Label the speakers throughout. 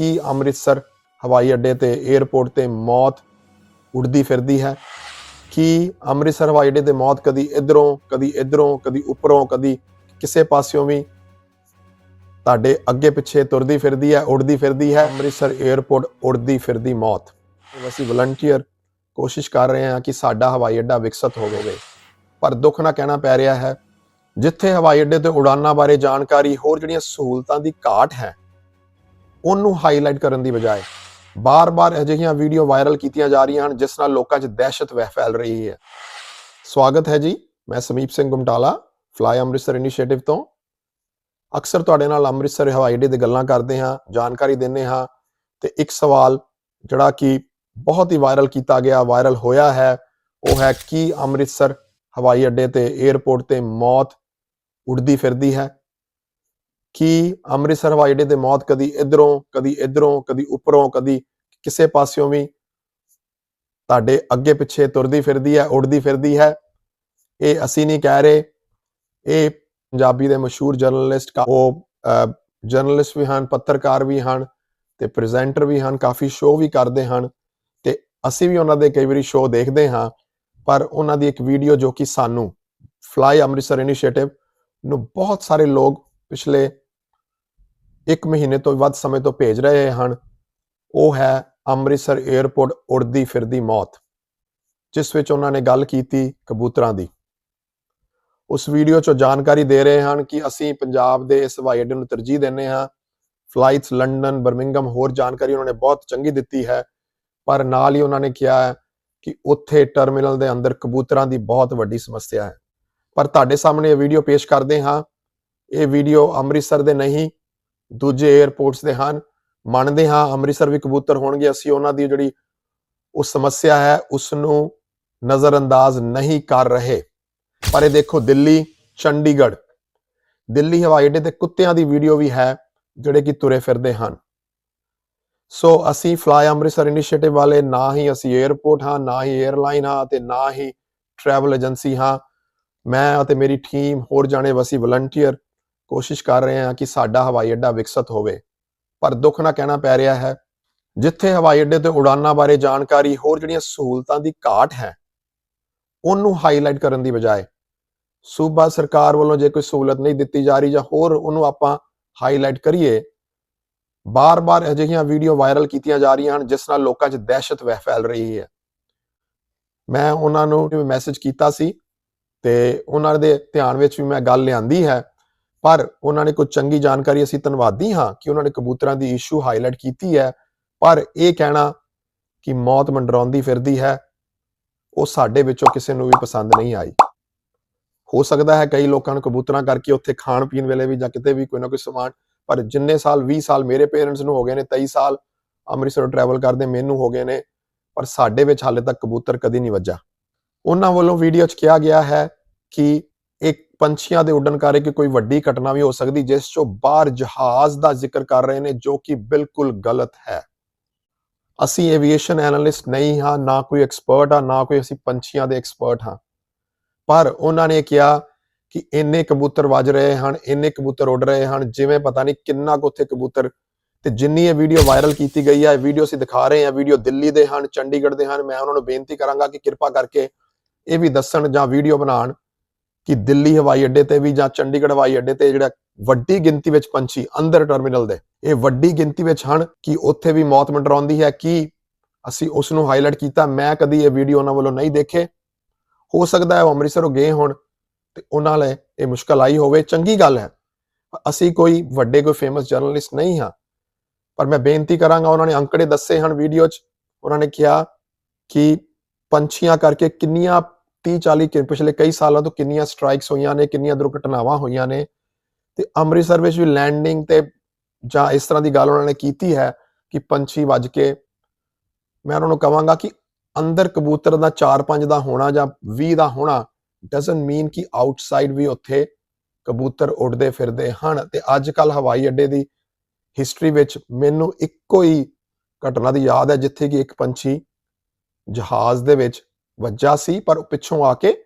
Speaker 1: ਕੀ ਅੰਮ੍ਰਿਤਸਰ ਹਵਾਈ ਅੱਡੇ ਤੇ 에ਅਰਪੋਰਟ ਤੇ ਮੌਤ ਉੱਡਦੀ ਫਿਰਦੀ ਹੈ? ਕੀ ਅੰਮ੍ਰਿਤਸਰ ਹਵਾਈ ਅੱਡੇ ਤੇ ਮੌਤ ਕਦੀ ਇਧਰੋਂ ਕਦੀ ਇਧਰੋਂ, ਕਦੀ ਉੱਪਰੋਂ, ਕਦੀ ਕਿਸੇ ਪਾਸਿਓਂ ਵੀ ਤੁਹਾਡੇ ਅੱਗੇ ਪਿੱਛੇ ਤੁਰਦੀ ਫਿਰਦੀ ਹੈ, ਉੱਡਦੀ ਫਿਰਦੀ ਹੈ? ਅੰਮ੍ਰਿਤਸਰ 에ਅਰਪੋਰਟ ਉੱਡਦੀ ਫਿਰਦੀ ਮੌਤ। ਅਸੀਂ ਵਲੰਟੀਅਰ ਕੋਸ਼ਿਸ਼ ਕਰ ਰਹੇ ਹਾਂ ਕਿ ਸਾਡਾ ਹਵਾਈ ਅੱਡਾ ਵਿਕਸਿਤ ਹੋਵੇ। ਪਰ ਦੁੱਖ ਨਾਲ ਕਹਿਣਾ ਪੈ ਰਿਹਾ ਹੈ। ਜਿੱਥੇ ਹਵਾਈ ਅੱਡੇ ਤੇ ਉਡਾਨਾਂ ਬਾਰੇ ਜਾਣਕਾਰੀ, ਹੋਰ ਜਿਹੜੀਆਂ ਸਹੂਲਤਾਂ ਦੀ ਘਾਟ ਹੈ ਉਹਨੂੰ ਹਾਈਲਾਈਟ ਕਰਨ ਦੀ ਬਜਾਏ ਬਾਰ-ਬਾਰ ਅਜਿਹੀਆਂ ਵੀਡੀਓ ਵਾਇਰਲ ਕੀਤੀਆਂ ਜਾ ਰਹੀਆਂ ਹਨ, ਜਿਸ ਨਾਲ ਲੋਕਾਂ 'ਚ ਦਹਿਸ਼ਤ ਵਹਿ ਫੈਲ ਰਹੀ ਹੈ। ਸਵਾਗਤ ਹੈ ਜੀ, ਮੈਂ ਸਮੀਪ ਸਿੰਘ ਗੁਮਟਾਲਾ ਫਲਾਈ ਅੰਮ੍ਰਿਤਸਰ ਇਨੀਸ਼ੀਏਟਿਵ ਤੋਂ। ਅਕਸਰ ਤੁਹਾਡੇ ਨਾਲ ਅੰਮ੍ਰਿਤਸਰ ਹਵਾਈ ਅੱਡੇ ਦੀ ਗੱਲਾਂ ਕਰਦੇ ਹਾਂ, ਜਾਣਕਾਰੀ ਦਿੰਦੇ ਹਾਂ ਤੇ ਇੱਕ ਸਵਾਲ ਜਿਹੜਾ ਕਿ ਬਹੁਤ ਹੀ ਵਾਇਰਲ ਕੀਤਾ ਗਿਆ ਵਾਇਰਲ ਹੋਇਆ ਹੈ, ਉਹ ਹੈ ਕੀ ਅੰਮ੍ਰਿਤਸਰ ਹਵਾਈ ਅੱਡੇ ਤੇ 에ਅਰਪੋਰਟ ਤੇ ਮੌਤ ਉੱਡਦੀ ਫਿਰਦੀ ਹੈ? ਕਿ ਅੰਮ੍ਰਿਤਸਰ ਹਵਾਈ ਅੱਡੇ ਤੇ ਮੌਤ ਕਦੀ ਇਧਰੋਂ ਕਦੀ ਇਧਰੋਂ, ਕਦੀ ਉੱਪਰੋਂ, ਕਦੀ ਕਿਸੇ ਪਾਸਿਓਂ ਵੀ ਤੁਹਾਡੇ ਅੱਗੇ ਪਿੱਛੇ ਤੁਰਦੀ ਫਿਰਦੀ ਹੈ, ਉੱਡਦੀ ਫਿਰਦੀ ਹੈ। ਇਹ ਅਸੀਂ ਨਹੀਂ ਕਹਿ ਰਹੇ। ਇਹ ਪੰਜਾਬੀ ਦੇ ਮਸ਼ਹੂਰ ਜਰਨਲਿਸਟ ਉਹ ਜਰਨਲਿਸਟ ਵੀ ਹਨ, ਪੱਤਰਕਾਰ ਵੀ ਹਨ ਤੇ ਪ੍ਰੈਜ਼ੈਂਟਰ ਵੀ ਹਨ, ਕਾਫੀ ਸ਼ੋਅ ਵੀ ਕਰਦੇ ਹਨ ਤੇ ਅਸੀਂ ਵੀ ਉਹਨਾਂ ਦੇ ਕਈ ਵਾਰੀ ਸ਼ੋਅ ਦੇਖਦੇ ਹਾਂ, ਪਰ ਉਹਨਾਂ ਦੀ ਇੱਕ ਵੀਡੀਓ ਜੋ ਕਿ ਸਾਨੂੰ ਫਲਾਈ ਅੰਮ੍ਰਿਤਸਰ ਇਨੀਸ਼ੀਏਟਿਵ ਨੂੰ ਬਹੁਤ ਸਾਰੇ ਲੋਕ ਪਿਛਲੇ ਇੱਕ ਮਹੀਨੇ ਤੋਂ ਵੱਧ ਸਮੇਂ ਤੋਂ ਭੇਜ ਰਹੇ ਹਨ। ਉਹ ਹੈ ਅੰਮ੍ਰਿਤਸਰ 에ਅਰਪੋਰਟ ਉੜਦੀ ਫਿਰਦੀ ਮੌਤ, ਜਿਸ ਵਿੱਚ ਉਹਨਾਂ ਨੇ ਗੱਲ ਕੀਤੀ ਕਬੂਤਰਾਂ ਦੀ। ਉਸ ਵੀਡੀਓ 'ਚੋਂ ਜਾਣਕਾਰੀ ਦੇ ਰਹੇ ਹਨ ਕਿ ਅਸੀਂ ਪੰਜਾਬ ਦੇ ਇਸ ਹਵਾਈ ਅੱਡੇ ਨੂੰ ਤਰਜੀਹ ਦਿੰਦੇ ਹਾਂ। ਫਲਾਈਟਸ ਲੰਡਨ ਬਰਮਿੰਗਮ ਹੋਰ ਜਾਣਕਾਰੀ ਉਹਨਾਂ ਨੇ ਬਹੁਤ ਚੰਗੀ ਦਿੱਤੀ ਹੈ, ਪਰ ਨਾਲ ਹੀ ਉਹਨਾਂ ਨੇ ਕਿਹਾ ਹੈ ਕਿ ਉੱਥੇ ਟਰਮੀਨਲ ਦੇ ਅੰਦਰ ਕਬੂਤਰਾਂ ਦੀ ਬਹੁਤ ਵੱਡੀ ਸਮੱਸਿਆ ਹੈ। ਪਰ ਤੁਹਾਡੇ ਸਾਹਮਣੇ ਇਹ ਵੀਡੀਓ ਪੇਸ਼ ਕਰਦੇ ਹਾਂ। ਇਹ ਵੀਡੀਓ ਅੰਮ੍ਰਿਤਸਰ ਦੇ ਨਹੀਂ ਦੂਜੇ 에어ਪੋਰਟਸ ਦੇ ਹਨ। ਮੰਨਦੇ ਹਾਂ ਅੰਮ੍ਰਿਤਸਰ ਵੀ ਕਬੂਤਰ ਹੋਣਗੇ। ਅਸੀਂ ਉਹਨਾਂ ਦੀ ਜਿਹੜੀ ਉਹ ਸਮੱਸਿਆ ਹੈ ਉਸ ਨੂੰ ਨਜ਼ਰਅੰਦਾਜ਼ ਨਹੀਂ ਕਰ ਰਹੇ। ਪਰ ਇਹ ਦੇਖੋ, ਦਿੱਲੀ, ਚੰਡੀਗੜ੍ਹ। ਦਿੱਲੀ ਹਵਾਈ ਅੱਡੇ ਤੇ ਕੁੱਤਿਆਂ ਦੀ ਵੀਡੀਓ ਵੀ ਹੈ, ਜਿਹੜੇ ਕਿ ਤੁਰੇ ਫਿਰਦੇ ਹਨ। ਸੋ ਅਸੀਂ ਫਲਾਈ ਅੰਮ੍ਰਿਤਸਰ ਇਨੀਸ਼ੀਏਟਿਵ ਵਾਲੇ ਨਾ ਹੀ ਅਸੀਂ 에어ਪੋਰਟ ਹਾਂ, ਨਾ ਹੀ 에ਅਰਲਾਈਨ ਹਾਂ ਤੇ ਨਾ ਹੀ ਟਰੈਵਲ ਏਜੰਸੀ ਹਾਂ। ਮੈਂ ਅਤੇ ਮੇਰੀ ਟੀਮ ਹੋਰ ਜਾਣੇ ਵਸੀ ਵਲੰਟੀਅਰ ਕੋਸ਼ਿਸ਼ ਕਰ ਰਹੇ ਹਾਂ ਕਿ ਸਾਡਾ ਹਵਾਈ ਅੱਡਾ ਵਿਕਸਿਤ ਹੋਵੇ, ਪਰ ਦੁੱਖ ਨਾਲ ਕਹਿਣਾ ਪੈ ਰਿਹਾ ਹੈ। ਜਿੱਥੇ ਹਵਾਈ ਅੱਡੇ ਤੇ ਉਡਾਨਾਂ ਬਾਰੇ ਜਾਣਕਾਰੀ, ਹੋਰ ਜਿਹੜੀਆਂ ਸਹੂਲਤਾਂ ਦੀ ਘਾਟ ਹੈ, ਉਹਨੂੰ ਹਾਈਲਾਈਟ ਕਰਨ ਦੀ ਬਜਾਏ ਸੂਬਾ ਸਰਕਾਰ ਵੱਲੋਂ ਜੇ ਕੋਈ ਸਹੂਲਤ ਨਹੀਂ ਦਿੱਤੀ ਜਾ ਰਹੀ ਜਾਂ ਹੋਰ ਉਹਨੂੰ ਆਪਾਂ ਹਾਈਲਾਈਟ ਕਰੀਏ, ਬਾਰ-ਬਾਰ ਅਜਿਹੀਆਂ ਵੀਡੀਓ ਵਾਇਰਲ ਕੀਤੀਆਂ ਜਾ ਰਹੀਆਂ ਹਨ, ਜਿਸ ਨਾਲ ਲੋਕਾਂ 'ਚ ਦਹਿਸ਼ਤ ਵਹਿ ਫੈਲ ਰਹੀ ਹੈ। ਮੈਂ ਉਹਨਾਂ ਨੂੰ ਮੈਸੇਜ ਕੀਤਾ ਸੀ ਤੇ ਉਹਨਾਂ ਦੇ ਧਿਆਨ ਵਿੱਚ ਵੀ ਮੈਂ ਗੱਲ ਲਿਆਂਦੀ ਹੈ। ਪਰ ਉਹਨਾਂ ਨੇ ਕੁਝ ਚੰਗੀ ਜਾਣਕਾਰੀ ਅਸੀਂ ਧੰਨਵਾਦੀ ਹਾਂ ਕਿ ਉਹਨਾਂ ਨੇ ਕਬੂਤਰਾਂ ਦੀ ਇਸ਼ੂ ਹਾਈਲਾਈਟ ਕੀਤੀ ਹੈ। ਪਰ ਇਹ ਕਹਿਣਾ ਕਿ ਮੌਤ ਮੰਡਰਾਉਂਦੀ ਫਿਰਦੀ ਹੈ, ਉਹ ਸਾਡੇ ਵਿੱਚੋਂ ਕਿਸੇ ਨੂੰ ਵੀ ਪਸੰਦ ਨਹੀਂ ਆਈ। ਹੋ ਸਕਦਾ ਹੈ ਕਈ ਲੋਕਾਂ ਨੂੰ ਕਬੂਤਰਾਂ ਕਰਕੇ ਉੱਥੇ ਖਾਣ ਪੀਣ ਵੇਲੇ ਵੀ ਜਾਂ ਕਿਤੇ ਵੀ ਕੋਈ ਨਾ ਕੋਈ ਸਮਾਨ, ਪਰ ਜਿੰਨੇ ਸਾਲ 20 ਸਾਲ ਮੇਰੇ ਪੇਰੈਂਟਸ ਨੂੰ ਹੋ ਗਏ ਨੇ 23 ਸਾਲ ਅੰਮ੍ਰਿਤਸਰ ਟਰੈਵਲ ਕਰਦੇ, ਮੈਨੂੰ ਹੋ ਗਏ ਨੇ, ਪਰ ਸਾਡੇ ਵਿੱਚ ਹਾਲੇ ਤੱਕ ਕਬੂਤਰ ਕਦੀ ਨਹੀਂ ਵੱਜਾ ਉਹਨਾਂ ਵੱਲੋਂ ਵੀਡੀਓ 'ਚ ਕਿਹਾ ਗਿਆ ਹੈ ਕਿ ਇੱਕ ਪੰਛੀਆਂ ਦੇ ਉੱਡਣ ਕਰਕੇ ਕੋਈ ਵੱਡੀ ਘਟਨਾ ਵੀ ਹੋ ਸਕਦੀ, ਜਿਸ 'ਚੋਂ ਬਾਹਰ ਜਹਾਜ਼ ਦਾ ਜ਼ਿਕਰ ਕਰ ਰਹੇ ਨੇ, ਜੋ ਕਿ ਬਿਲਕੁਲ ਗਲਤ ਹੈ। ਅਸੀਂ ਐਵੀਏਸ਼ਨ ਐਨਾਲਿਸਟ ਨਹੀਂ ਹਾਂ, ਨਾ ਕੋਈ ਐਕਸਪਰਟ ਆ ਨਾ ਕੋਈ ਅਸੀਂ ਪੰਛੀਆਂ ਦੇ ਐਕਸਪਰਟ ਹਾਂ। ਪਰ ਉਹਨਾਂ ਨੇ ਕਿਹਾ ਕਿ ਇੰਨੇ ਕਬੂਤਰ ਵੱਜ ਰਹੇ ਹਨ, ਇੰਨੇ ਕਬੂਤਰ ਉੱਡ ਰਹੇ ਹਨ, ਜਿਵੇਂ ਪਤਾ ਨਹੀਂ ਕਿੰਨਾ ਕੁ ਉੱਥੇ ਕਬੂਤਰ। ਤੇ ਜਿੰਨੀ ਇਹ ਵੀਡੀਓ ਵਾਇਰਲ ਕੀਤੀ ਗਈ ਹੈ, ਇਹ ਵੀਡੀਓ ਅਸੀਂ ਦਿਖਾ ਰਹੇ ਹਾਂ ਵੀਡੀਓ ਦਿੱਲੀ ਦੇ ਹਨ, ਚੰਡੀਗੜ੍ਹ ਦੇ ਹਨ, ਮੈਂ ਉਹਨਾਂ ਨੂੰ ਬੇਨਤੀ ਕਰਾਂਗਾ ਕਿ ਕਿਰਪਾ ਕਰਕੇ ਇਹ ਵੀ ਦੱਸਣ ਜਾਂ ਵੀਡੀਓ ਬਣਾਉਣ। ਕਿ ਦਿੱਲੀ ਹਵਾਈ ਅੱਡੇ ਤੇ ਵੀ ਜਾਂ ਚੰਡੀਗੜ੍ਹ ਹਵਾਈ ਅੱਡੇ ਤੇ ਜਿਹੜਾ ਵੱਡੀ ਗਿਣਤੀ ਵਿੱਚ ਪੰਛੀ ਅੰਦਰ ਟਰਮੀਨਲ ਦੇ, ਇਹ ਵੱਡੀ ਗਿਣਤੀ ਵਿੱਚ ਹਨ ਕਿ ਉੱਥੇ ਵੀ ਮੌਤ ਮੰਡਰਾਉਂਦੀ ਹੈ ਕਿ ਅਸੀਂ ਉਸ ਨੂੰ ਹਾਈਲਾਈਟ ਕੀਤਾ। ਮੈਂ ਕਦੀ ਇਹ ਵੀਡੀਓ ਉਹਨਾਂ ਵੱਲੋਂ ਨਹੀਂ ਦੇਖੇ। ਹੋ ਸਕਦਾ ਹੈ ਉਹ ਅੰਮ੍ਰਿਤਸਰੋਂ ਗਏ ਹੋਣ ਤੇ ਉਹਨਾਂ ਲਈ ਇਹ ਮੁਸ਼ਕਲ ਆਈ ਹੋਵੇ। ਚੰਗੀ ਗੱਲ ਹੈ, ਅਸੀਂ ਕੋਈ ਵੱਡੇ ਕੋਈ ਫੇਮਸ ਜਰਨਲਿਸਟ ਨਹੀਂ ਹਾਂ। ਪਰ ਮੈਂ ਬੇਨਤੀ ਕਰਾਂਗਾ, ਉਹਨਾਂ ਨੇ ਅੰਕੜੇ ਦੱਸੇ ਹਨ ਵੀਡੀਓ 'ਚ। ਉਹਨਾਂ ਨੇ ਕਿਹਾ ਕਿ ਪੰਛੀਆਂ ਕਰਕੇ ਕਿੰਨੀਆਂ 30 40 ਪਿਛਲੇ ਕਈ ਸਾਲਾਂ ਤੋਂ ਕਿੰਨੀਆਂ ਸਟ੍ਰਾਈਕਸ ਹੋਈਆਂ ਨੇ, ਕਿੰਨੀਆਂ ਦੁਰਘਟਨਾਵਾਂ ਹੋਈਆਂ ਨੇ ਤੇ ਅੰਮ੍ਰਿਤਸਰ ਵਿੱਚ ਵੀ ਲੈਂਡਿੰਗ ਤੇ ਜਾਂ ਇਸ ਤਰ੍ਹਾਂ ਦੀ ਗੱਲ ਉਹਨਾਂ ਨੇ ਕੀਤੀ ਹੈ ਕਿ ਪੰਛੀ ਵੱਜ ਕੇ, ਮੈਂ ਉਹਨਾਂ ਨੂੰ ਕਹਾਂਗਾ ਕਿ ਅੰਦਰ ਕਬੂਤਰ ਦਾ 4-5 ਦਾ ਹੋਣਾ ਜਾਂ 20 ਦਾ ਹੋਣਾ ਡਸਨਟ ਮੀਨ ਕਿ ਆਊਟਸਾਈਡ ਵੀ ਉੱਥੇ ਕਬੂਤਰ ਉੱਡਦੇ ਫਿਰਦੇ ਹਨ ਤੇ ਅੱਜ ਕੱਲ ਹਵਾਈ ਅੱਡੇ ਦੀ ਹਿਸਟਰੀ ਵਿੱਚ ਮੈਨੂੰ ਇੱਕੋ ਹੀ ਘਟਨਾ ਦੀ ਯਾਦ ਹੈ ਜਿੱਥੇ ਕਿ ਇੱਕ ਪੰਛੀ ਜਹਾਜ਼ ਦੇ ਵਿੱਚ ਵੱਜਾ ਸੀ, ਪਰ ਉਹ ਪਿੱਛੋਂ ਆ ਕੇ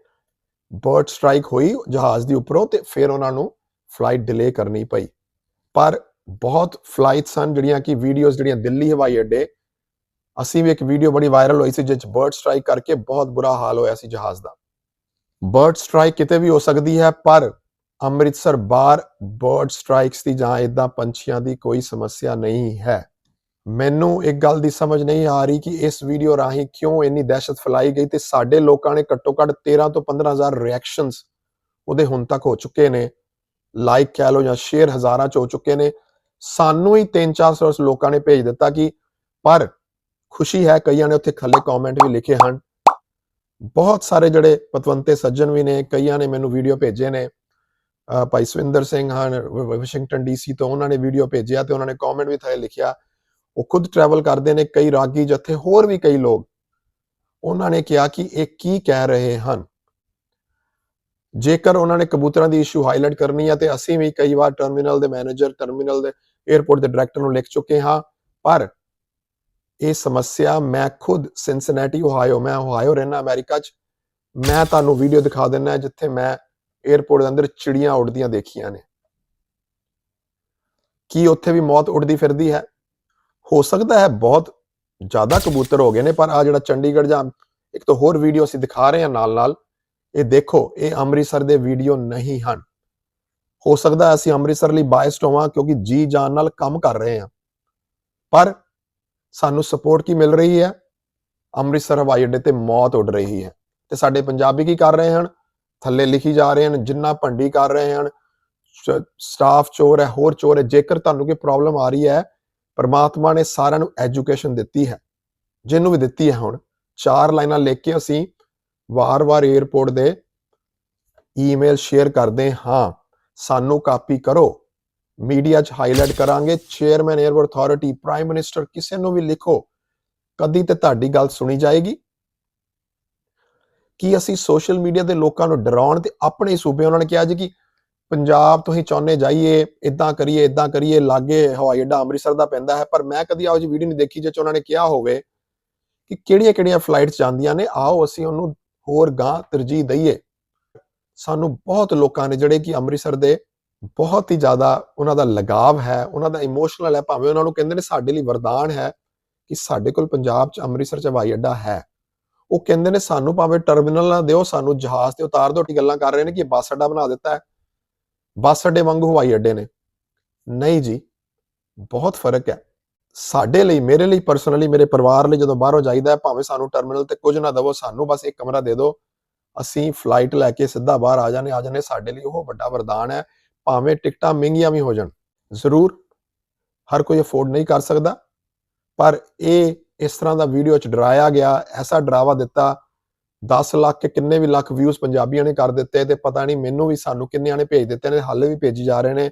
Speaker 1: ਬਰਡ ਸਟ੍ਰਾਈਕ ਹੋਈ ਜਹਾਜ਼ ਦੀ ਉੱਪਰੋਂ ਤੇ ਫਿਰ ਉਹਨਾਂ ਨੂੰ ਫਲਾਈਟ ਡਿਲੇ ਕਰਨੀ ਪਈ। ਪਰ ਬਹੁਤ ਫਲਾਈਟਸ ਹਨ ਜਿਹੜੀਆਂ ਕਿ ਵੀਡੀਓਜ਼ ਜਿਹੜੀਆਂ ਦਿੱਲੀ ਹਵਾਈ ਅੱਡੇ, ਅਸੀਂ ਵੀ ਇੱਕ ਵੀਡੀਓ ਬੜੀ ਵਾਇਰਲ ਹੋਈ ਸੀ ਜਿਸ 'ਚ ਬਰਡ ਸਟ੍ਰਾਈਕ ਕਰਕੇ ਬਹੁਤ ਬੁਰਾ ਹਾਲ ਹੋਇਆ ਸੀ ਜਹਾਜ਼ ਦਾ। ਬਰਡ ਸਟ੍ਰਾਈਕ ਕਿਤੇ ਵੀ ਹੋ ਸਕਦੀ ਹੈ, ਪਰ ਅੰਮ੍ਰਿਤਸਰ ਬਾਹਰ ਬਰਡ ਸਟ੍ਰਾਈਕਸ ਦੀ ਜਾਂ ਇਦਾਂ ਪੰਛੀਆਂ ਦੀ ਕੋਈ ਸਮੱਸਿਆ ਨਹੀਂ ਹੈ। ਮੈਨੂੰ ਇੱਕ ਗੱਲ ਦੀ ਸਮਝ ਨਹੀਂ ਆ ਰਹੀ ਕਿ ਇਸ ਵੀਡੀਓ ਰਾਹੀਂ ਕਿਉਂ ਇੰਨੀ ਦਹਿਸ਼ਤ ਫੈਲਾਈ ਗਈ ਤੇ ਸਾਡੇ ਲੋਕਾਂ ਨੇ ਘੱਟੋ ਘੱਟ 13 ਤੋਂ 15000 ਰਿਐਕਸ਼ਨਸ ਉਹਦੇ ਹੁਣ ਤੱਕ ਹੋ ਚੁੱਕੇ ਨੇ। ਲਾਈਕ ਕਹਿ ਲਓ ਜਾਂ ਸ਼ੇਅਰ ਹਜ਼ਾਰਾਂ ਚ ਹੋ ਚੁੱਕੇ ਨੇ। ਸਾਨੂੰ ਹੀ 3-400 ਲੋਕਾਂ ਨੇ ਭੇਜ ਦਿੱਤਾ ਕਿ ਪਰ ਖੁਸ਼ੀ ਹੈ ਕਈਆਂ ਨੇ ਉੱਥੇ ਥੱਲੇ ਕਮੈਂਟ ਵੀ ਲਿਖੇ ਹਨ। ਬਹੁਤ ਸਾਰੇ ਜਿਹੜੇ ਪਤਵੰਤੇ ਸੱਜਣ ਵੀ ਨੇ, ਕਈਆਂ ਨੇ ਮੈਨੂੰ ਵੀਡੀਓ ਭੇਜੇ ਨੇ। ਭਾਈ ਸਵਿੰਦਰ ਸਿੰਘ ਹਨ, ਵ- ਵਾਸ਼ਿੰਗਟਨ ਡੀਸੀ ਤੋਂ ਉਹਨਾਂ ਨੇ ਵੀਡੀਓ ਭੇਜਿਆ ਤੇ ਉਹਨਾਂ ਨੇ ਕਮੈਂਟ ਵੀ ਥੱਲੇ ਲਿਖਿਆ। ਉਹ ਖੁਦ ਟਰੈਵਲ ਕਰਦੇ ਨੇ, ਕਈ ਰਾਗੀ ਜਥੇ, ਹੋਰ ਵੀ ਕਈ ਲੋਕ। ਉਹਨਾਂ ਨੇ ਕਿਹਾ ਕਿ ਇਹ ਕੀ ਕਹਿ ਰਹੇ ਹਨ? ਜੇਕਰ ਉਹਨਾਂ ਨੇ ਕਬੂਤਰਾਂ ਦੀ ਇਸ਼ੂ ਹਾਈਲਾਈਟ ਕਰਨੀ ਹੈ ਤੇ ਅਸੀਂ ਵੀ ਕਈ ਵਾਰ ਟਰਮੀਨਲ ਦੇ ਮੈਨੇਜਰ ਟਰਮੀਨਲ ਦੇ 에어ਪੋਰਟ ਦੇ ਡਾਇਰੈਕਟਰ ਨੂੰ ਲਿਖ ਚੁੱਕੇ ਹਾਂ, ਪਰ ਇਹ ਸਮੱਸਿਆ ਮੈਂ ਖੁਦ ਸਿਨਸਿਨੇਟੀ ਓਹਾਇਓ ਮੈਂ ਓਹਾਇਓ ਰਹਿਣਾ ਅਮਰੀਕਾ 'ਚ। ਮੈਂ ਤੁਹਾਨੂੰ ਵੀਡੀਓ ਦਿਖਾ ਦਿੰਨਾ ਜਿੱਥੇ ਮੈਂ 에어ਪੋਰਟ ਦੇ ਅੰਦਰ ਚਿੜੀਆਂ ਉੱਡਦੀਆਂ ਦੇਖੀਆਂ ਨੇ। ਕੀ ਉੱਥੇ ਵੀ ਮੌਤ ਉੱਡਦੀ ਫਿਰਦੀ ਹੈ? ਹੋ ਸਕਦਾ ਹੈ ਬਹੁਤ ਜ਼ਿਆਦਾ ਕਬੂਤਰ ਹੋ ਗਏ ਨੇ, ਪਰ ਆ ਜਿਹੜਾ ਚੰਡੀਗੜ੍ਹ ਜਾਂ ਇੱਕ ਤੋਂ ਹੋਰ ਵੀਡੀਓ ਅਸੀਂ ਦਿਖਾ ਰਹੇ ਹਾਂ ਨਾਲ ਨਾਲ, ਇਹ ਦੇਖੋ, ਇਹ ਅੰਮ੍ਰਿਤਸਰ ਦੇ ਵੀਡੀਓ ਨਹੀਂ ਹਨ। ਹੋ ਸਕਦਾ ਅਸੀਂ ਅੰਮ੍ਰਿਤਸਰ ਲਈ ਬਾਇਸਡ ਹੋਵਾਂ ਕਿਉਂਕਿ ਜੀ ਜਾਨ ਨਾਲ ਕੰਮ ਕਰ ਰਹੇ ਹਾਂ। ਪਰ ਸਾਨੂੰ ਸਪੋਰਟ ਕੀ ਮਿਲ ਰਹੀ ਹੈ? ਅੰਮ੍ਰਿਤਸਰ ਹਵਾਈ ਅੱਡੇ ਤੇ ਮੌਤ ਉੱਡ ਰਹੀ ਹੈ। ਤੇ ਸਾਡੇ ਪੰਜਾਬੀ ਕੀ ਕਰ ਰਹੇ ਹਨ? ਥੱਲੇ ਲਿਖੀ ਜਾ ਰਹੇ ਹਨ, ਜਿੰਨਾ ਭੰਡੀ ਕਰ ਰਹੇ ਹਨ ਸਟਾਫ ਚੋਰ ਹੈ, ਹੋਰ ਚੋਰ ਹੈ, ਜੇਕਰ ਤੁਹਾਨੂੰ ਕੋਈ ਪ੍ਰੋਬਲਮ ਆ ਰਹੀ ਹੈ ਪਰਮਾਤਮਾ ਨੇ ਸਾਰਿਆਂ ਨੂੰ ਐਜੂਕੇਸ਼ਨ ਦਿੱਤੀ ਹੈ, ਜਿਹਨੂੰ ਵੀ ਦਿੱਤੀ ਹੈ ਹੁਣ। ਚਾਰ ਲਾਈਨਾਂ ਲਿਖ ਕੇ ਅਸੀਂ ਵਾਰ-ਵਾਰ 에어ਪੋਰਟ ਦੇ ਈਮੇਲ ਸ਼ੇਅਰ ਕਰਦੇ ਹਾਂ। ਸਾਨੂੰ ਕਾਪੀ ਕਰੋ। ਮੀਡੀਆ 'ਚ ਹਾਈਲਾਈਟ ਕਰਾਂਗੇ। Chairman airport authority prime minister ਕਿਸੇ ਨੂੰ ਵੀ ਲਿਖੋ, ਕਦੀ ਤੇ ਤੁਹਾਡੀ ਗੱਲ ਸੁਣੀ ਜਾਏਗੀ। ਕੀ ਅਸੀਂ ਸੋਸ਼ਲ ਮੀਡੀਆ ਦੇ ਲੋਕਾਂ ਨੂੰ ਡਰਾਉਣ ਤੇ ਆਪਣੇ ਸੂਬੇ, ਉਹਨਾਂ ਨੇ ਕਿਹਾ ਜੀ ਕਿ ਪੰਜਾਬ ਤੋਂ ਹੀ ਚਾਹੁੰਦੇ ਜਾਈਏ ਇਦਾਂ ਕਰੀਏ ਇਦਾਂ ਕਰੀਏ, ਲਾਗੇ ਹਵਾਈ ਅੱਡਾ ਅੰਮ੍ਰਿਤਸਰ ਦਾ ਪੈਂਦਾ ਹੈ, ਪਰ ਮੈਂ ਕਦੀ ਆਓ ਜੀ ਵੀਡੀਓ ਨਹੀਂ ਦੇਖੀ ਜਿਹ 'ਚ ਉਹਨਾਂ ਨੇ ਕਿਹਾ ਹੋਵੇ ਕਿ ਕਿਹੜੀਆਂ-ਕਿਹੜੀਆਂ ਫਲਾਈਟਸ ਜਾਂਦੀਆਂ ਨੇ, ਆਓ ਅਸੀਂ ਉਹਨੂੰ ਹੋਰ ਗਾਂ ਤਰਜੀਹ ਦਈਏ। ਸਾਨੂੰ ਬਹੁਤ ਲੋਕਾਂ ਨੇ ਜਿਹੜੇ ਕਿ ਅੰਮ੍ਰਿਤਸਰ ਦੇ ਬਹੁਤ ਹੀ ਜ਼ਿਆਦਾ ਉਹਨਾਂ ਦਾ ਲਗਾਵ ਹੈ, ਉਹਨਾਂ ਦਾ ਇਮੋਸ਼ਨਲ ਹੈ, ਭਾਵੇਂ ਉਹਨਾਂ ਨੂੰ ਕਹਿੰਦੇ ਨੇ ਸਾਡੇ ਲਈ ਵਰਦਾਨ ਹੈ ਕਿ ਸਾਡੇ ਕੋਲ ਪੰਜਾਬ 'ਚ ਅੰਮ੍ਰਿਤਸਰ 'ਚ ਹਵਾਈ ਅੱਡਾ ਹੈ। ਉਹ ਕਹਿੰਦੇ ਨੇ ਸਾਨੂੰ ਭਾਵੇਂ ਟਰਮੀਨਲ ਨਾ ਦਿਓ, ਸਾਨੂੰ ਜਹਾਜ਼ ਤੇ ਉਤਾਰ ਦਿਓ ਟੀ ਗੱਲਾਂ ਕਰ ਰਹੇ ਨੇ ਕਿ ਬੱਸ ਅੱਡਾ ਬਣਾ ਦਿੱਤਾ ਹੈ। ਬੱਸ ਅੱਡੇ ਵਾਂਗੂ ਹਵਾਈ ਅੱਡੇ ਨੇ। ਨਹੀਂ ਜੀ, ਬਹੁਤ ਫ਼ਰਕ ਹੈ। ਸਾਡੇ ਲਈ, ਮੇਰੇ ਲਈ ਪਰਸਨਲੀ ਮੇਰੇ ਪਰਿਵਾਰ ਲਈ ਜਦੋਂ ਬਾਹਰੋਂ ਜਾਈਦਾ ਭਾਵੇਂ ਸਾਨੂੰ ਟਰਮੀਨਲ ਤੇ ਕੁਝ ਨਾ ਦਵੋ, ਸਾਨੂੰ ਬਸ ਇੱਕ ਕਮਰਾ ਦੇ ਦਿਓ। ਅਸੀਂ ਫਲਾਈਟ ਲੈ ਕੇ ਸਿੱਧਾ ਬਾਹਰ ਆ ਜਾਣੇ ਆ ਜਾਣੇ ਸਾਡੇ ਲਈ ਉਹ ਵੱਡਾ ਵਰਦਾਨ ਹੈ। ਭਾਵੇਂ ਟਿਕਟਾਂ ਮਹਿੰਗੀਆਂ ਵੀ ਹੋ ਜਾਣ, ਜ਼ਰੂਰ ਹਰ ਕੋਈ ਅਫੋਰਡ ਨਹੀਂ ਕਰ ਸਕਦਾ। ਪਰ ਇਹ ਇਸ ਤਰ੍ਹਾਂ ਦਾ ਵੀਡੀਓ ਚ ਡਰਾਇਆ ਗਿਆ, ਐਸਾ ਡਰਾਵਾ ਦਿੱਤਾ 10 ਲੱਖ ਕਿੰਨੇ ਵੀ ਲੱਖ ਵਿਊਜ਼ ਪੰਜਾਬੀਆਂ ਨੇ ਕਰ ਦਿੱਤੇ ਤੇ ਪਤਾ ਨਹੀਂ ਮੈਨੂੰ ਵੀ ਸਾਨੂੰ ਕਿੰਨਿਆਂ ਨੇ ਭੇਜ ਦਿੱਤੇ ਨੇ, ਹਾਲੇ ਵੀ ਭੇਜੀ ਜਾ ਰਹੇ ਨੇ।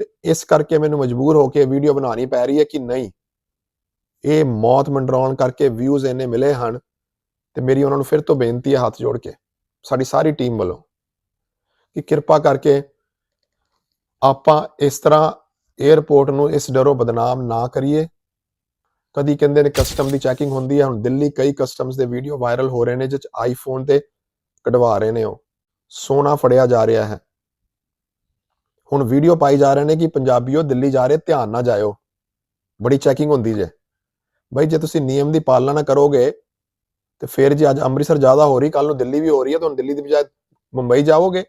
Speaker 1: ਤੇ ਇਸ ਕਰਕੇ ਮੈਨੂੰ ਮਜਬੂਰ ਹੋ ਕੇ ਵੀਡੀਓ ਬਣਾਉਣੀ ਪੈ ਰਹੀ ਹੈ ਕਿ ਨਹੀਂ। ਇਹ ਮੌਤ ਮੰਡਰਾਉਣ ਕਰਕੇ ਵਿਊਜ਼ ਇੰਨੇ ਮਿਲੇ ਹਨ ਤੇ ਮੇਰੀ ਉਹਨਾਂ ਨੂੰ ਫਿਰ ਤੋਂ ਬੇਨਤੀ ਹੈ ਹੱਥ ਜੋੜ ਕੇ, ਸਾਡੀ ਸਾਰੀ ਟੀਮ ਵੱਲੋਂ ਕਿ ਕਿਰਪਾ ਕਰਕੇ ਆਪਾਂ ਇਸ ਤਰ੍ਹਾਂ 에ਅਰਪੋਰਟ ਨੂੰ ਇਸ ਡਰੋਂ ਬਦਨਾਮ ਨਾ ਕਰੀਏ। ਕਦੀ ਕਹਿੰਦੇ ਨੇ ਕਸਟਮ ਦੀ ਚੈਕਿੰਗ ਹੁੰਦੀ ਹੈ ਹੁਣ ਦਿੱਲੀ ਕਈ ਕਸਟਮਸ ਦੇ ਵੀਡੀਓ ਵਾਇਰਲ ਹੋ ਰਹੇ ਨੇ ਜਿਸ 'ਚ ਆਈਫੋਨ ਤੇ ਕਢਵਾ ਰਹੇ ਨੇ ਉਹ। ਸੋਨਾ ਫੜਿਆ ਜਾ ਰਿਹਾ ਹੈ। ਹੁਣ ਵੀਡੀਓ ਪਾਈ ਜਾ ਰਹੇ ਨੇ ਕਿ ਪੰਜਾਬੀਓ ਦਿੱਲੀ ਜਾ ਰਹੇ, ਧਿਆਨ ਨਾ ਜਾਇਓ। ਬੜੀ ਚੈਕਿੰਗ ਹੁੰਦੀ ਜੇ। ਬਈ ਜੇ ਤੁਸੀਂ ਨਿਯਮ ਦੀ ਪਾਲਣਾ ਨਾ ਕਰੋਗੇ, ਤੇ ਫਿਰ ਜੇ ਅੱਜ ਅੰਮ੍ਰਿਤਸਰ ਜ਼ਿਆਦਾ ਹੋ ਰਹੀ ਕੱਲ ਨੂੰ ਦਿੱਲੀ ਵੀ ਹੋ ਰਹੀ ਹੈ ਤੁਹਾਨੂੰ ਦਿੱਲੀ ਦੀ ਬਜਾਏ ਮੁੰਬਈ ਜਾਓਗੇ।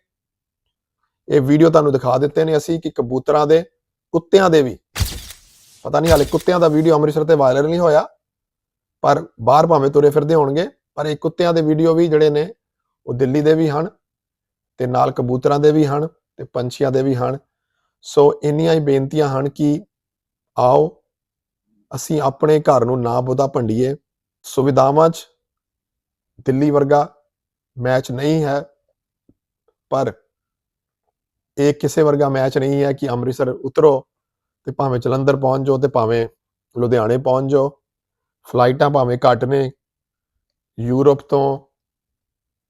Speaker 1: ਇਹ ਵੀਡੀਓ ਤੁਹਾਨੂੰ ਦਿਖਾ ਦਿੱਤੇ ਨੇ ਅਸੀਂ ਕਿ ਕਬੂਤਰਾਂ ਦੇ, ਕੁੱਤਿਆਂ ਦੇ ਵੀ ਪਤਾ ਨਹੀਂ ਹਾਲੇ ਕੁੱਤਿਆਂ ਦਾ ਵੀਡੀਓ ਅੰਮ੍ਰਿਤਸਰ ਤੇ ਵਾਇਰਲ ਨਹੀਂ ਹੋਇਆ, ਪਰ ਬਾਹਰ ਭਾਵੇਂ ਤੁਰੇ ਫਿਰਦੇ ਹੋਣਗੇ, ਪਰ ਇਹ ਕੁੱਤਿਆਂ ਦੇ ਵੀਡੀਓ ਵੀ ਜਿਹੜੇ ਨੇ, ਉਹ ਦਿੱਲੀ ਦੇ ਵੀ ਹਨ ਤੇ ਨਾਲ ਕਬੂਤਰਾਂ ਦੇ ਵੀ ਹਨ ਤੇ ਪੰਛੀਆਂ ਦੇ ਵੀ ਹਨ। ਸੋ ਇੰਨੀਆਂ ਹੀ ਬੇਨਤੀਆਂ ਹਨ ਕਿ ਆਓ, ਅਸੀਂ ਆਪਣੇ ਘਰ ਨੂੰ ਨਾ ਬੁੱਧਾ ਭੰਡੀਏ। ਸੁਵਿਧਾਵਾਂ 'ਚ ਦਿੱਲੀ ਵਰਗਾ ਮੈਚ ਨਹੀਂ ਹੈ, ਪਰ ਇਹ ਕਿਸੇ ਵਰਗਾ ਮੈਚ ਨਹੀਂ ਹੈ ਕਿ ਅੰਮ੍ਰਿਤਸਰ ਉਤਰੋ। ਤੇ ਭਾਵੇਂ ਜਲੰਧਰ ਪਹੁੰਚ ਜਾਓ ਤੇ ਭਾਵੇਂ ਲੁਧਿਆਣੇ ਪਹੁੰਚ ਜਾਓ ਫਲਾਈਟਾਂ ਭਾਵੇਂ ਘੱਟ ਨੇ, ਯੂਰਪ ਤੋਂ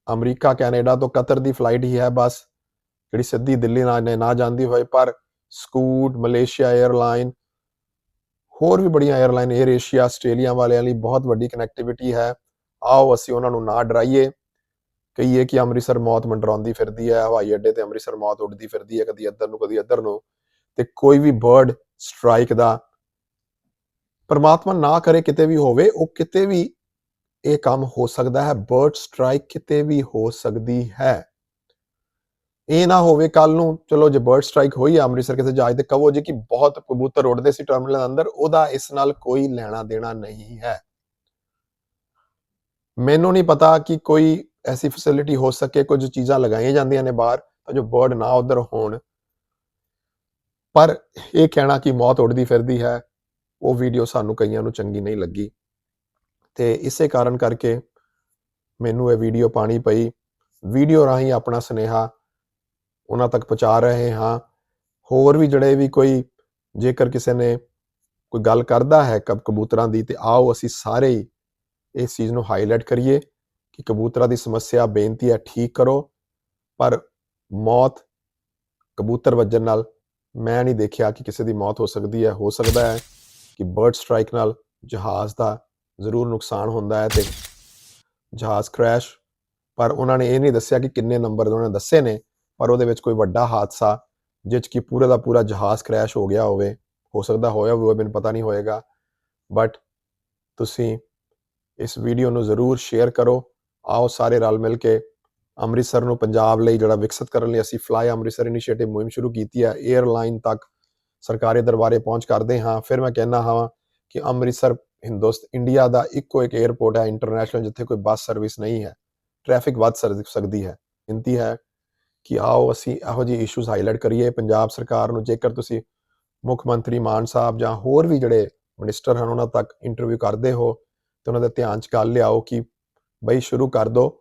Speaker 1: ਅਮਰੀਕਾ, ਕੈਨੇਡਾ ਤੋਂ ਕਤਰ ਦੀ ਫਲਾਈਟ ਹੀ ਹੈ ਬਸ, ਜਿਹੜੀ ਸਿੱਧੀ ਦਿੱਲੀ ਨਾਲ ਨਾ ਜਾਂਦੀ ਹੋਏ, ਪਰ ਸਕੂਟ, ਮਲੇਸ਼ੀਆ 에ਅਰਲਾਈਨ ਹੋਰ ਵੀ ਬੜੀਆਂ 에ਅਰਲਾਈਨ 에ਅਰ ਏਸ਼ੀਆ ਆਸਟ੍ਰੇਲੀਆ ਵਾਲਿਆਂ ਲਈ ਬਹੁਤ ਵੱਡੀ ਕਨੈਕਟੀਵਿਟੀ ਹੈ। ਆਓ ਅਸੀਂ ਉਹਨਾਂ ਨੂੰ ਨਾ ਡਰਾਈਏ, ਕਹੀਏ ਕਿ ਅੰਮ੍ਰਿਤਸਰ ਮੌਤ ਮੰਡਰਾਉਂਦੀ ਫਿਰਦੀ ਹੈ, ਹਵਾਈ ਅੱਡੇ ਤੇ ਅੰਮ੍ਰਿਤਸਰ ਮੌਤ ਉੱਡਦੀ ਫਿਰਦੀ ਹੈ, ਕਦੀ ਇੱਧਰ ਨੂੰ, ਕਦੀ ਇੱਧਰ ਨੂੰ। ਤੇ ਕੋਈ ਵੀ ਬਰਡ ਸਟ੍ਰਾਈਕ ਦਾ ਪਰਮਾਤਮਾ ਨਾ ਕਰੇ ਕਿਤੇ ਵੀ ਹੋਵੇ, ਉਹ ਕਿਤੇ ਵੀ ਇਹ ਕੰਮ ਹੋ ਸਕਦਾ ਹੈ। ਬਰਡ ਸਟ੍ਰਾਈਕ ਕਿਤੇ ਵੀ ਹੋ ਸਕਦੀ ਹੈ। ਇਹ ਨਾ ਹੋਵੇ ਕੱਲ ਨੂੰ, ਚਲੋ ਜੇ ਬਰਡ ਸਟ੍ਰਾਈਕ ਹੋਈ ਹੈ ਅੰਮ੍ਰਿਤਸਰ ਕਿਸੇ ਜਹਾਜ਼ ਤੇ, ਕਹੋ ਜੀ ਕਿ ਬਹੁਤ ਕਬੂਤਰ ਉੱਡਦੇ ਸੀ ਟਰਮੀਨਲ ਦੇ ਅੰਦਰ, ਉਹਦਾ ਇਸ ਨਾਲ ਕੋਈ ਲੈਣਾ ਦੇਣਾ ਨਹੀਂ ਹੈ। ਮੈਨੂੰ ਨਹੀਂ ਪਤਾ ਕਿ ਕੋਈ ਐਸੀ ਫੈਸਿਲਿਟੀ ਹੋ ਸਕੇ, ਕੁਝ ਚੀਜ਼ਾਂ ਲਗਾਈਆਂ ਜਾਂਦੀਆਂ ਨੇ ਬਾਹਰ, ਤਾਂ ਜੋ ਬਰਡ ਨਾ ਉਧਰ ਹੋਣ। ਪਰ ਇਹ ਕਹਿਣਾ ਕਿ ਮੌਤ ਉੱਡਦੀ ਫਿਰਦੀ ਹੈ, ਉਹ ਵੀਡੀਓ ਸਾਨੂੰ ਕਈਆਂ ਨੂੰ ਚੰਗੀ ਨਹੀਂ ਲੱਗੀ। ਤੇ ਇਸੇ ਕਾਰਨ ਕਰਕੇ ਮੈਨੂੰ ਇਹ ਵੀਡੀਓ ਪਾਣੀ ਪਈ। ਵੀਡੀਓ ਰਾਹੀਂ ਆਪਣਾ ਸੁਨੇਹਾ ਉਹਨਾਂ ਤੱਕ ਪਹੁੰਚਾ ਰਹੇ ਹਾਂ। ਹੋਰ ਵੀ ਜਿਹੜੇ ਵੀ ਕੋਈ ਜੇਕਰ ਕਿਸੇ ਨੇ ਕੋਈ ਗੱਲ ਕਰਦਾ ਹੈ ਕਬ ਕਬੂਤਰਾਂ ਦੀ, ਤੇ ਆਓ ਅਸੀਂ ਸਾਰੇ ਹੀ ਇਸ ਚੀਜ਼ ਨੂੰ ਹਾਈਲਾਈਟ ਕਰੀਏ ਕਿ ਕਬੂਤਰਾਂ ਦੀ ਸਮੱਸਿਆ, ਬੇਨਤੀ ਹੈ, ਠੀਕ ਕਰੋ। ਪਰ ਮੌਤ ਕਬੂਤਰ ਵੱਜਣ ਨਾਲ ਮੈਂ ਨਹੀਂ ਦੇਖਿਆ ਕਿ ਕਿਸੇ ਦੀ ਮੌਤ ਹੋ ਸਕਦੀ ਹੈ, ਹੋ ਸਕਦਾ ਹੈ ਕਿ ਬਰਡ ਸਟ੍ਰਾਈਕ ਨਾਲ ਜਹਾਜ਼ ਦਾ ਜ਼ਰੂਰ ਨੁਕਸਾਨ ਹੁੰਦਾ ਹੈ ਤੇ ਜਹਾਜ਼ ਕ੍ਰੈਸ਼ ਪਰ ਉਹਨਾਂ ਨੇ ਇਹ ਨਹੀਂ ਦੱਸਿਆ ਕਿ ਕਿੰਨੇ ਨੰਬਰ ਉਹਨਾਂ ਨੇ ਦੱਸੇ ਨੇ, ਪਰ ਉਹਦੇ ਵਿੱਚ ਕੋਈ ਵੱਡਾ ਹਾਦਸਾ ਜਿਸ 'ਚ ਕਿ ਪੂਰਾ ਦਾ ਪੂਰਾ ਜਹਾਜ਼ ਕ੍ਰੈਸ਼ ਹੋ ਗਿਆ ਹੋਵੇ, ਹੋ ਸਕਦਾ ਹੋਇਆ ਵੀ ਹੋਵੇ, ਮੈਨੂੰ ਪਤਾ ਨਹੀਂ ਹੋਏਗਾ। ਬਟ ਤੁਸੀਂ ਇਸ ਵੀਡੀਓ ਨੂੰ ਜ਼ਰੂਰ ਸ਼ੇਅਰ ਕਰੋ, ਆਓ ਸਾਰੇ ਰਲ ਮਿਲ ਕੇ ਅੰਮ੍ਰਿਤਸਰ ਨੂੰ ਪੰਜਾਬ ਲਈ ਜਿਹੜਾ ਵਿਕਸਿਤ ਕਰਨ ਲਈ ਅਸੀਂ ਫਲਾਈ ਅੰਮ੍ਰਿਤਸਰ ਇਨੀਸ਼ੀਏਟਿਵ ਮੁਹਿੰਮ ਸ਼ੁਰੂ ਕੀਤੀ ਹੈ 에ਅਰਲਾਈਨ ਤੱਕ ਸਰਕਾਰੀ ਦਰਬਾਰੇ ਪਹੁੰਚ ਕਰਦੇ ਹਾਂ। ਫਿਰ ਮੈਂ ਕਹਿਣਾ ਹਾਂ ਕਿ ਅੰਮ੍ਰਿਤਸਰ, ਹਿੰਦੁਸਤ, ਇੰਡੀਆ ਦਾ ਇੱਕੋ ਇੱਕ 에ਅਰਪੋਰਟ ਹੈ ਇੰਟਰਨੈਸ਼ਨਲ ਜਿੱਥੇ ਕੋਈ ਬੱਸ ਸਰਵਿਸ ਨਹੀਂ ਹੈ। ਟ੍ਰੈਫਿਕ ਵੱਧ ਸਰ- ਸਕਦੀ ਹੈ। ਬੇਨਤੀ ਹੈ ਕਿ ਆਓ ਅਸੀਂ ਇਹੋ ਜਿਹੇ ਇਸ਼ੂਜ਼ ਹਾਈਲਾਈਟ ਕਰੀਏ। ਪੰਜਾਬ ਸਰਕਾਰ ਨੂੰ ਜੇਕਰ ਤੁਸੀਂ ਮੁੱਖ ਮੰਤਰੀ ਮਾਨ ਸਾਹਿਬ ਜਾਂ ਹੋਰ ਵੀ ਜਿਹੜੇ ਮਿਨਿਸਟਰ ਹਨ, ਉਹਨਾਂ ਤੱਕ ਇੰਟਰਵਿਊ ਕਰਦੇ ਹੋ, ਤੇ ਉਹਨਾਂ ਦੇ ਧਿਆਨ 'ਚ ਗੱਲ ਲਿਆਓ ਕਿ ਬਈ ਸ਼ੁਰੂ ਕਰ ਦਿਓ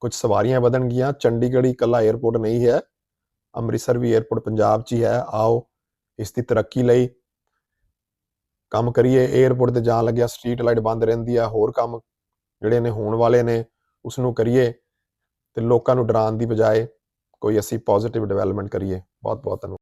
Speaker 1: ਕੁਝ ਸਵਾਰੀਆਂ ਵਧਣਗੀਆਂ ਚੰਡੀਗੜ੍ਹ ਹੀ ਇਕੱਲਾ 에ਅਰਪੋਰਟ ਨਹੀਂ ਹੈ। ਅੰਮ੍ਰਿਤਸਰ ਵੀ 에ਅਰਪੋਰਟ ਪੰਜਾਬ 'ਚ ਹੀ ਹੈ। ਆਓ ਇਸ ਦੀ ਤਰੱਕੀ ਲਈ ਕੰਮ ਕਰੀਏ। 에ਅਰਪੋਰਟ ਤੇ ਜਾਣ ਲੱਗਿਆ ਸਟਰੀਟ ਲਾਈਟ ਬੰਦ ਰਹਿੰਦੀ ਆ। ਹੋਰ ਕੰਮ ਜਿਹੜੇ ਨੇ ਹੋਣ ਵਾਲੇ ਨੇ ਉਸ ਨੂੰ ਕਰੀਏ ਤੇ ਲੋਕਾਂ ਨੂੰ ਡਰਾਉਣ ਦੀ ਬਜਾਏ ਕੋਈ ਅਸੀਂ ਪੋਜ਼ਿਟਿਵ ਡਿਵੈਲਪਮੈਂਟ ਕਰੀਏ। ਬਹੁਤ ਬਹੁਤ ਧੰਨਵਾਦ।